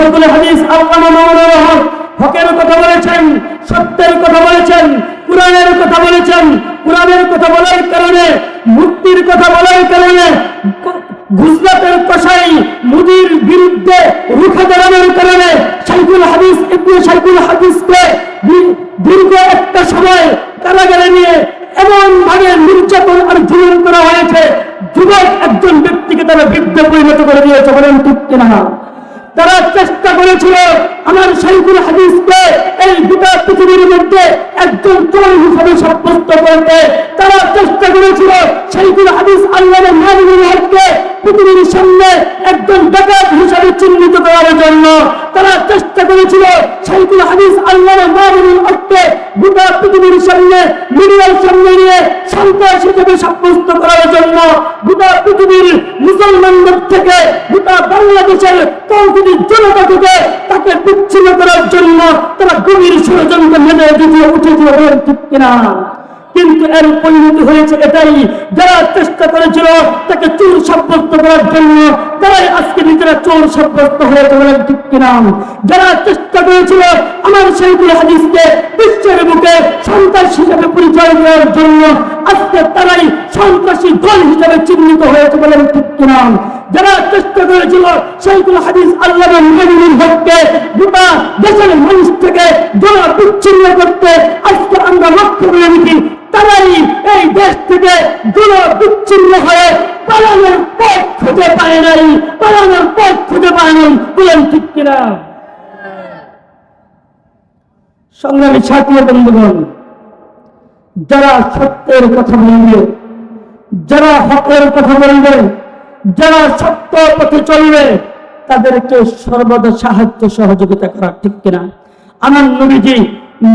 শাইখুল হাদিস হকের কথা বলেছেন, সত্যের কথা বলেছেন, কোরআনের কথা বলেছেন, কোরআনের কথা বলার কারণে, মুক্তির কথা বলার কারণে, গুজরাটের কষাই মুদির বিরুদ্ধে রুখে দাঁড়ানোর কারণে শাইখুল হাদিস ইবনে শাইখুল হাদিসকে দীর্ঘ একটা সময় কারাগারে নিয়ে এমন ভাবে নির্যাতন আর জুলুম করা হয়েছে, যুবক একজন ব্যক্তিকে তারা বৃদ্ধে পরিণত করে দিয়েছে, বলেন ঠিক কিনা? তারা চেষ্টা করেছিল আমার শাইখুল হাদিসকে এই গোটা পৃথিবীর মধ্যে একজন চোর হিসেবে সাব্যস্ত করতে, তারা চেষ্টা করেছিল শাইখুল হাদিস আল্লাহর মানবীর হককে পৃথিবীর সামনে একজন ডাকাত হিসেবে চিহ্নিত করার জন্য। তারা চেষ্টা করেছিল শাইখুল হাদিস আল্লাহর মানবীর হককে গোটা পৃথিবীর সামনে, মিডিয়ার সামনে নিয়ে সন্ত্রাস হিসেবে সাব্যস্ত করার জন্য গোটা পৃথিবীর মুসলমানদের থেকে গোটা বাংলাদেশের তৌহিদি জনতা থেকে তাকে বিচ্ছিন্ন করার জন্য তারা গভীর ষড়যন্ত্র মেনে দিয়ে উঠেছিল বলেন ঠিক কিনা? কিন্তু এর পরিণতি হয়েছে এটাই, যারা চেষ্টা করেছিল তাকে চোর সাব্যস্ত করার জন্য, তারাই আজকে নিজেরা চোর সাব্যস্ত হয়েছে বলেন ঠিক কিনা? যারা চেষ্টা করেছিল আমার সেইগুলো হাদিসকে বিশ্বের বুকে সন্ত্রাস হিসেবে পরিচয় দেওয়ার জন্য, আজকে তারাই সন্ত্রাসী দল হিসেবে চিহ্নিত হয়েছে বলেন ঠিক কিনা? যারা চেষ্টা করেছিল, সেইগুলো হাদিস গোটা দেশের মানুষ থেকে বিচ্ছিন্ন করতে আজকে আমরা লক্ষ্য করে তারাই এই দেশ থেকে বিচ্ছিন্ন হয়ে পালানোর পথ খুঁজে পায় নাই। পালানোর পথ খুঁজে পায় নাই, বলেন ঠিক কিনা? সংগ্রামী বন্ধুগণ, যারা সত্যের কথা বলবে, যারা হকের কথা বলবে যারা সত্য পথে চলবে, তাদেরকে সর্বদা সাহায্য সহযোগিতা করা ঠিক কিনা? আমার নবীজি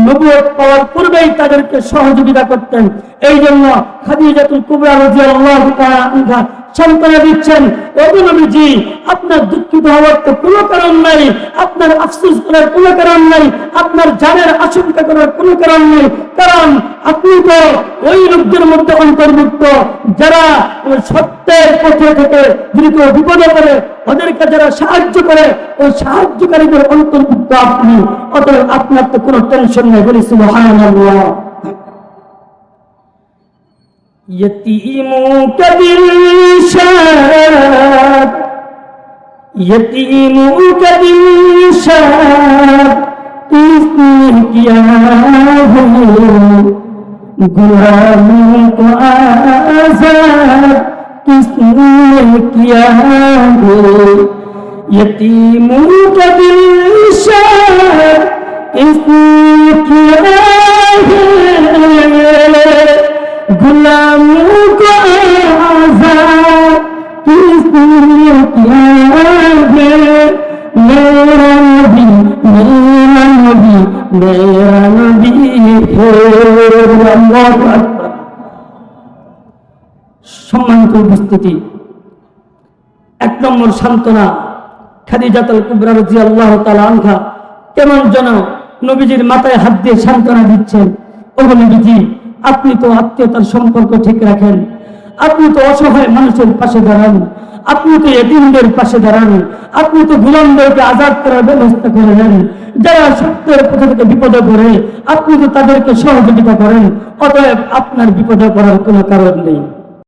নবুয়ত পাওয়ার পূর্বেই তাদেরকে সহযোগিতা করতেন। এই জন্য খাদিজাতুল কুবরা রাদিয়াল্লাহু তাআলা আনহা সান্ত্বনা দিচ্ছেন। ওগো আপনার দুঃখিত হওয়ার তো কোনো কারণ নাই, আপনার আফসোস করার কোনো কারণ নাই, আপনার জানের আশঙ্কা করার কোনো কারণ নেই, কারণ আপনি তো ওই লোকদের মধ্যে অন্তর্ভুক্ত, যারা সত্যের পথে থেকে দ্রুত বিপদে পড়ে, ওদেরকে যারা সাহায্য করে ওই সাহায্যকারীদের অন্তর্ভুক্ত আপনি। অতএব আপনার তো কোনো টেনশন নেই, বলি সুবহানাল্লাহ। يتيموك بالشاب يتيموك بالشاب تسنه كياه غلام کو آزاد کس نے کیا ہے یتیموں کا دل شاد کس نے کیا সম্মানিত উপস্থিতি। এক নম্বর সান্ত্বনা, খাদিজাতাল কুবরার জি আল্লাহ তালা আনখা কেমন যেন নবীজির মাথায় হাত দিয়ে সান্ত্বনা দিচ্ছেন। ও নবীজি, আপনি তো আত্মীয়তার সম্পর্ক ঠিক রাখেন। আপনি তো অসহায় মানুষের পাশে দাঁড়ান। আপনি তো এটিমদের পাশে দাঁড়ান। আপনি তো গুলামদেরকে আজাদ করার ব্যবস্থা করে নেন যারা সত্যের পথে থেকে বিপদে পড়ে, আপনি তো তাদেরকে সহযোগিতা করেন, অতএব আপনার বিপদে পড়ার কোনো কারণ নেই।